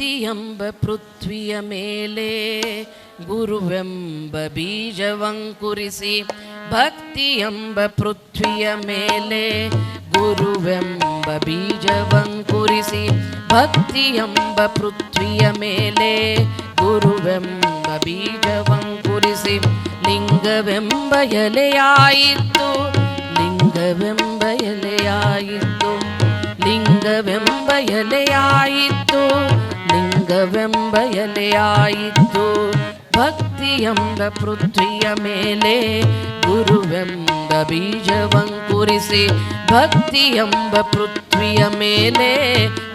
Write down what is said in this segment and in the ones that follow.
ಭಕ್ತಿಯೆಂಬ ಪೃಥ್ವಿಯ ಮೇಲೆ ಗುರುವೆಂಬ ಬೀಜವಂಕುರಿಸಿ ಭಕ್ತಿಯೆಂಬ ಪೃಥ್ವಿಯ ಮೇಲೆ ಗುರುವೆಂಬ ಬೀಜವಂಕುರಿಸಿ ಭಕ್ತಿಯೆಂಬ ಪೃಥ್ವಿಯ ಮೇಲೆ ಗುರುವೆಂಬ ಬೀಜವಂಕುರಿಸಿ ಲಿಂಗವೆಂಬ ಎಲೆಯಾಯಿತು ಲಿಂಗವೆಂಬ ಎಲೆಯಾಯಿತು ಲಿಂಗವೆಂಬ ಎಲೆಯಾಯಿತು ಲಿಂಗವೆಂಬ ಎಲೆಯಾಯಿತು ಭಕ್ತಿಯೆಂಬ ಪೃಥ್ವಿಯ ಮೇಲೆ ಗುರುವೆಂಬ ಬೀಜವಂಕುರಿಸಿ, ಭಕ್ತಿಯೆಂಬ ಪೃಥ್ವಿಯ ಮೇಲೆ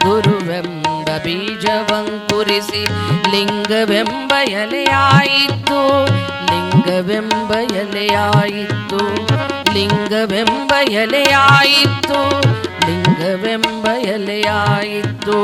ಗುರುವೆಂಬ ಬೀಜವಂಕುರಿಸಿ ಲಿಂಗವೆಂಬ ಎಲೆಯಾಯಿತು ಲಿಂಗವೆಂಬ ಎಲೆಯಾಯಿತು ಲಿಂಗವೆಂಬ ಎಲೆಯಾಯಿತು ಲಿಂಗವೆಂಬ ಎಲೆಯಾಯಿತು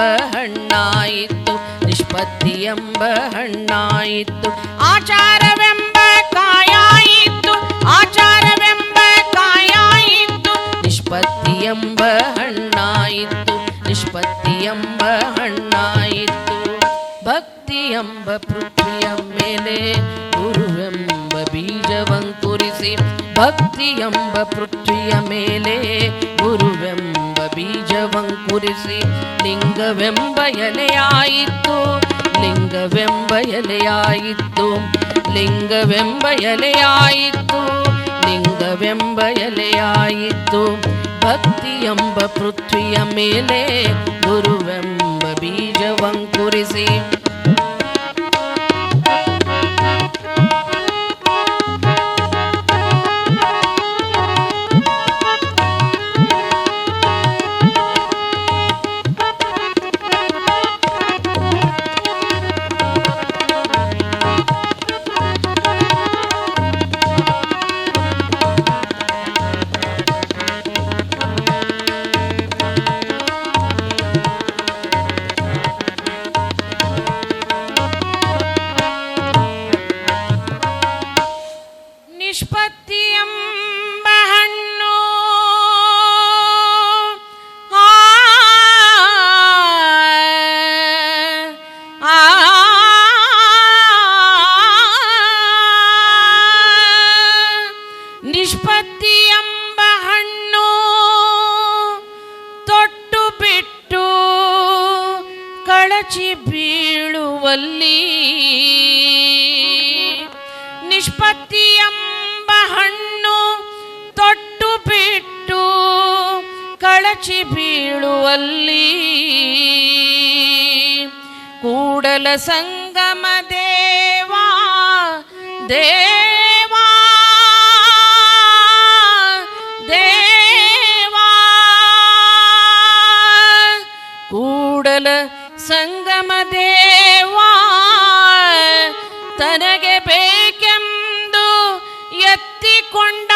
ನಿಷ್ಪತ್ತಿಯೆಂಬ ನಿಷ್ಪತ್ತಿ ಎಂಬ ಹಣ್ಣಾಯಿತು ಆಚಾರವೆಂಬ ಕಾಯಾಯಿತು. ಆಚಾರವೆಂಬ ಕಾಯಾಯಿತು. ನಿಷ್ಪತ್ತಿ ಎಂಬ ಹಣ್ಣಾಯಿತು ನಿಷ್ಪತ್ತಿ ಎಂಬ ಹಣ್ಣಾಯಿತು ಭಕ್ತಿ ಎಂಬ ಪೃಥ್ವಿಯ ಮೇಲೆ ಗುರುವೆಂಬ ಬೀಜವಂಕುರಿಸಿ ಎಂಬ ಪೃಥ್ವಿಯ ಮೇಲೆ ಗುರುವೆಂಬ ಬೀಜವಂಕುರಿಸಿ ಲಿಂಗವೆಂಬ ಎಲೆಯಾಯಿತು. ಲಿಂಗವೆಂಬ ಎಲೆಯಾಯಿತು. ಲಿಂಗವೆಂಬ ಎಲೆಯಾಯಿತು. ಲಿಂಗವೆಂಬ ಎಲೆಯಾಯಿತು. ಭಕ್ತಿಯೆಂಬ ಪೃಥ್ವಿಯ ಮೇಲೆ ಗುರುವೆಂಬ ಬೀಜವಂಕುರಿಸಿ ನಿಷ್ಪತ್ತಿಯೆಂಬ ಹಣ್ಣು ತೊಟ್ಟು ಬಿಟ್ಟು ಕಳಚಿ ಬೀಳುವಲ್ಲಿ. ನಿಷ್ಪತ್ತಿಯೆಂಬ ಹಣ್ಣು ತೊಟ್ಟು ಬಿಟ್ಟು ಕಳಚಿ ಬೀಳುವಲ್ಲಿ. ಕೂಡಲ ಸಂಗಮ ದೇವಾ ದೇವಾ. ಕೂಡಲ ಸಂಗಮ ದೇವಾ ತನಗೆ ಬೇಕೆಂದು ಎತ್ತಿಕೊಂಡ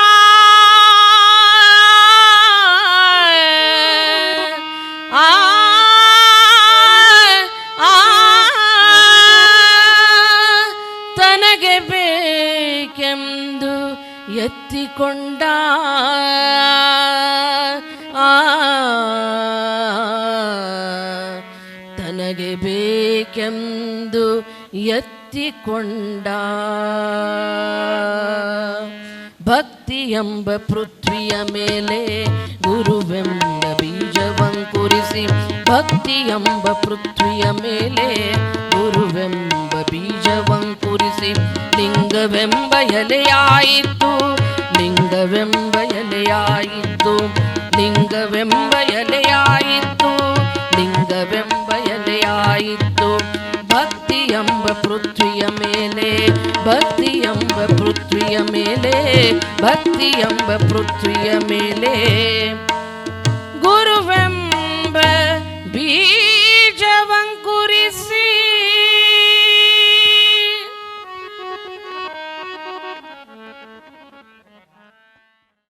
ತನಗೆ ಬೇಕೆಂದು ಎತ್ತಿಕೊಂಡ ಆ ತನಗೆ ಬೇಕೆಂದು ಎತ್ತಿಕೊಂಡ. ಭಕ್ತಿ ಎಂಬ ಪೃಥ್ವಿಯ ಮೇಲೆ ಗುರುವೆಂಬ ಬೀಜವಂಕುರಿಸಿ. ಭಕ್ತಿ ಎಂಬ ಪೃಥ್ವಿಯ ಮೇಲೆ ಗುರುವೆಂಬ ಬೀಜವಂಕುರಿಸಿ. ಲಿಂಗವೆಂಬ ಎಲೆಯಾಯಿತು ಲಿಂಗವೆಂಬ ಎಲೆಯಾಯಿತು ಲಿಂಗವೆಂಬ ಎಲೆಯಾಯಿತು, ಲಿಂಗವೆಂಬ ಎಲೆಯಾಯಿತು ಭಕ್ತಿ ಎಂಬ ಪೃಥ್ವಿಯ ಮೇಲೆ ಭಕ್ತಿ ಎಂಬ ಪೃಥ್ವಿಯ ಮೇಲೆ ಭಕ್ತಿ ಎಂಬ ಪೃಥ್ವಿಯ ಮೇಲೆ.